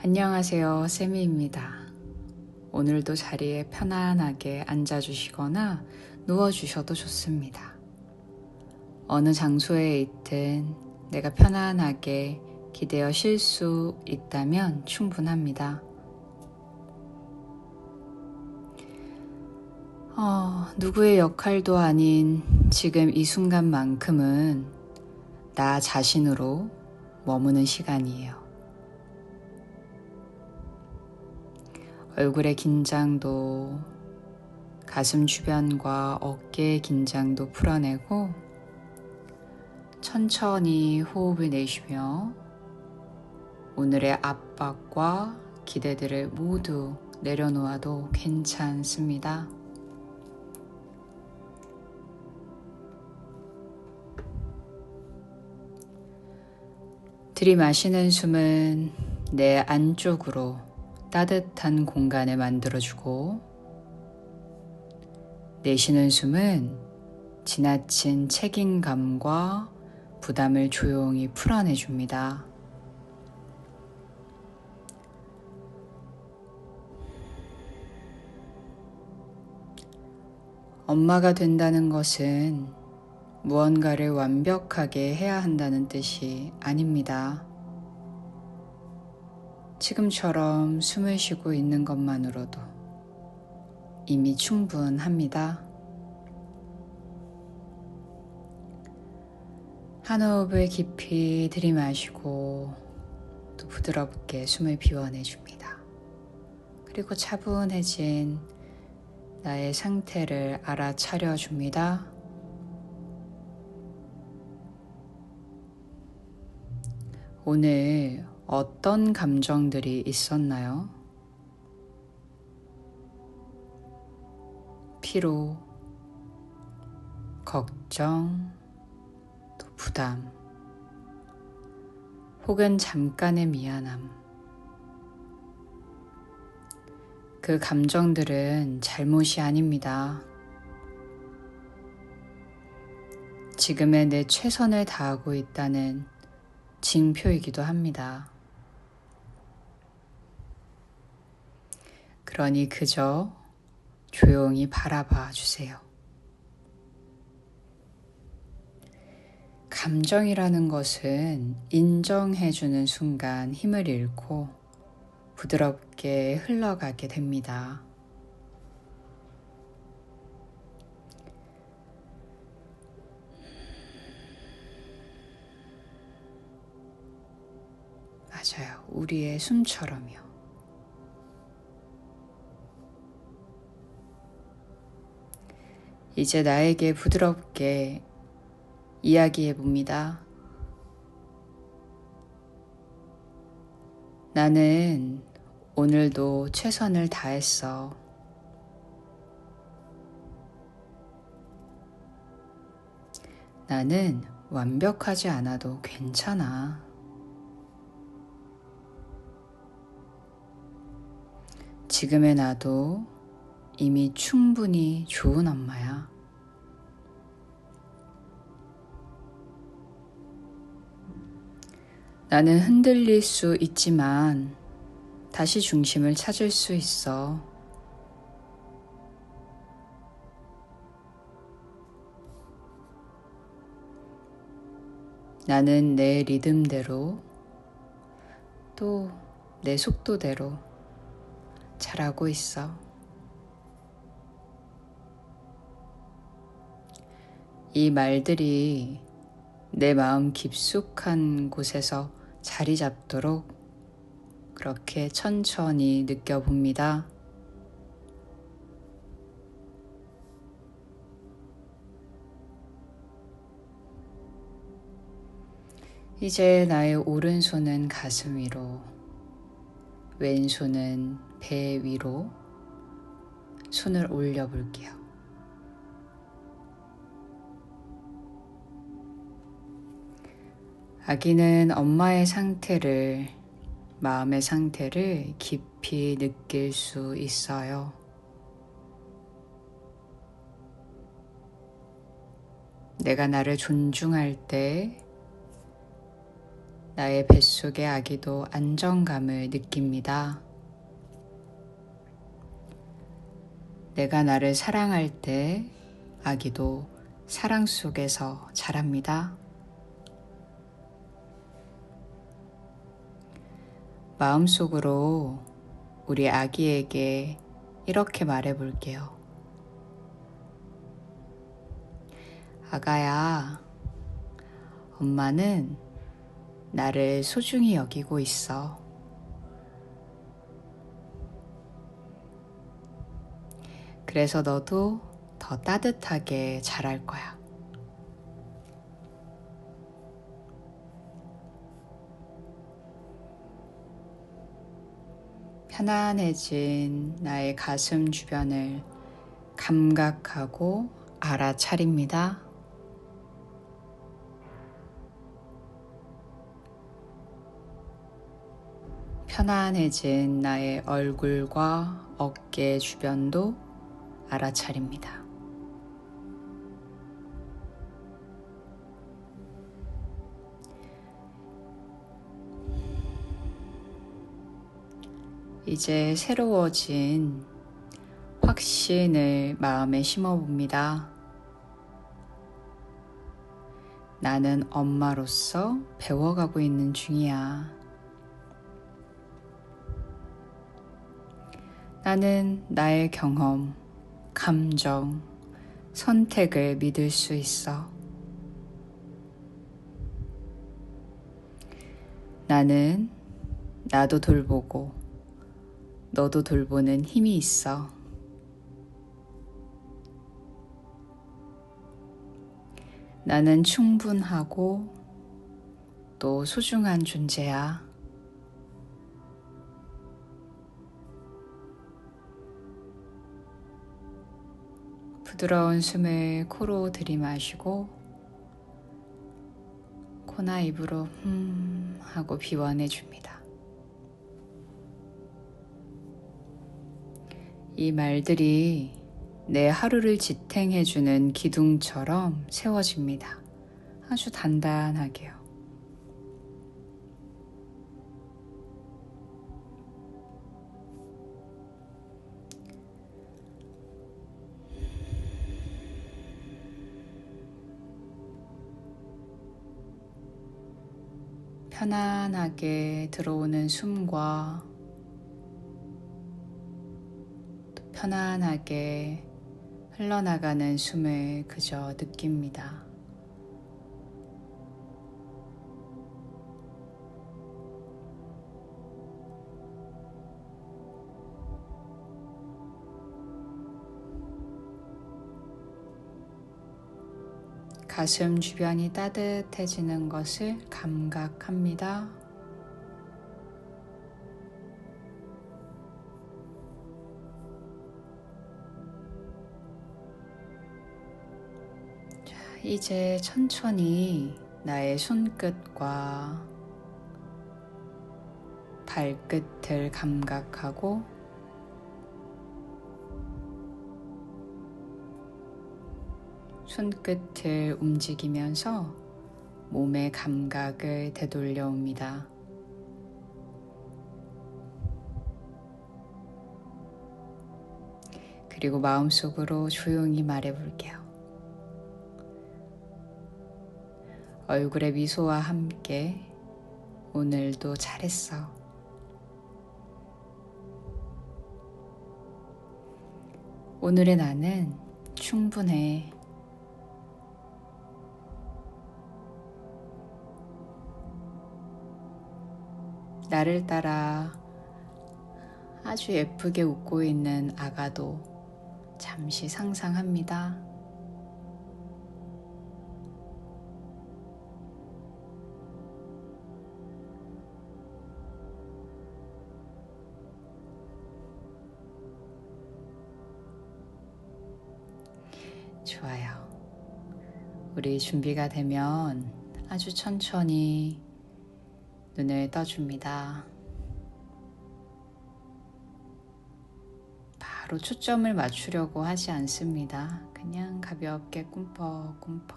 안녕하세요. 세미입니다. 오늘도 자리에 편안하게 앉아주시거나 누워주셔도 좋습니다. 어느 장소에 있든 내가 편안하게 기대어 쉴 수 있다면 충분합니다. 어, 누구의 역할도 아닌 지금 이 순간만큼은 나 자신으로 머무는 시간이에요. 얼굴의 긴장도 가슴 주변과 어깨의 긴장도 풀어내고 천천히 호흡을 내쉬며 오늘의 압박과 기대들을 모두 내려놓아도 괜찮습니다. 들이마시는 숨은 내 안쪽으로 따뜻한 공간을 만들어주고 내쉬는 숨은 지나친 책임감과 부담을 조용히 풀어내줍니다. 엄마가 된다는 것은 무언가를 완벽하게 해야 한다는 뜻이 아닙니다. 지금처럼 숨을 쉬고 있는 것만으로도 이미 충분합니다. 한 호흡을 깊이 들이마시고 또 부드럽게 숨을 비워내줍니다. 그리고 차분해진 나의 상태를 알아차려 줍니다. 오늘 어떤 감정들이 있었나요? 피로, 걱정, 또 부담, 혹은 잠깐의 미안함. 그 감정들은 잘못이 아닙니다. 지금의 내 최선을 다하고 있다는 징표이기도 합니다. 그러니 그저 조용히 바라봐 주세요. 감정이라는 것은 인정해주는 순간 힘을 잃고 부드럽게 흘러가게 됩니다. 맞아요. 우리의 숨처럼요. 이제 나에게 부드럽게 이야기해 봅니다. 나는 오늘도 최선을 다했어. 나는 완벽하지 않아도 괜찮아. 지금의 나도 이미 충분히 좋은 엄마야. 나는 흔들릴 수 있지만 다시 중심을 찾을 수 있어. 나는 내 리듬대로 또 내 속도대로 잘하고 있어. 이 말들이 내 마음 깊숙한 곳에서 자리 잡도록 그렇게 천천히 느껴봅니다. 이제 나의 오른손은 가슴 위로, 왼손은 배 위로 손을 올려 볼게요. 아기는 엄마의 상태를, 마음의 상태를 깊이 느낄 수 있어요. 내가 나를 존중할 때 나의 뱃속의 아기도 안정감을 느낍니다. 내가 나를 사랑할 때 아기도 사랑 속에서 자랍니다. 마음속으로 우리 아기에게 이렇게 말해 볼게요. 아가야, 엄마는 나를 소중히 여기고 있어. 그래서 너도 더 따뜻하게 자랄 거야. 편안해진 나의 가슴 주변을 감각하고 알아차립니다. 편안해진 나의 얼굴과 어깨 주변도 알아차립니다. 이제 새로워진 확신을 마음에 심어봅니다. 나는 엄마로서 배워가고 있는 중이야. 나는 나의 경험, 감정, 선택을 믿을 수 있어. 나는 나도 돌보고 너도 돌보는 힘이 있어. 나는 충분하고 또 소중한 존재야. 부드러운 숨을 코로 들이마시고 코나 입으로 흠 하고 비워내 줍니다. 이 말들이 내 하루를 지탱해주는 기둥처럼 세워집니다. 아주 단단하게요. 편안하게 들어오는 숨과 편안하게 흘러나가는 숨을 그저 느낍니다. 가슴 주변이 따뜻해지는 것을 감각합니다. 이제 천천히 나의 손끝과 발끝을 감각하고 손끝을 움직이면서 몸의 감각을 되돌려 옵니다. 그리고 마음속으로 조용히 말해 볼게요. 얼굴의 미소와 함께 오늘도 잘했어. 오늘의 나는 충분해. 나를 따라 아주 예쁘게 웃고 있는 아가도 잠시 상상합니다. 좋아요. 우리 준비가 되면 아주 천천히 눈을 떠줍니다. 바로 초점을 맞추려고 하지 않습니다. 그냥 가볍게 꿈뻑꿈뻑.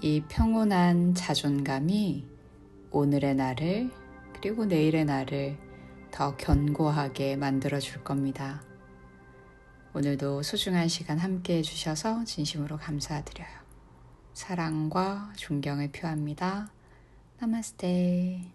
이 평온한 자존감이 오늘의 나를 그리고 내일의 나를 더 견고하게 만들어 줄 겁니다. 오늘도 소중한 시간 함께 해주셔서 진심으로 감사드려요. 사랑과 존경을 표합니다. 나마스테.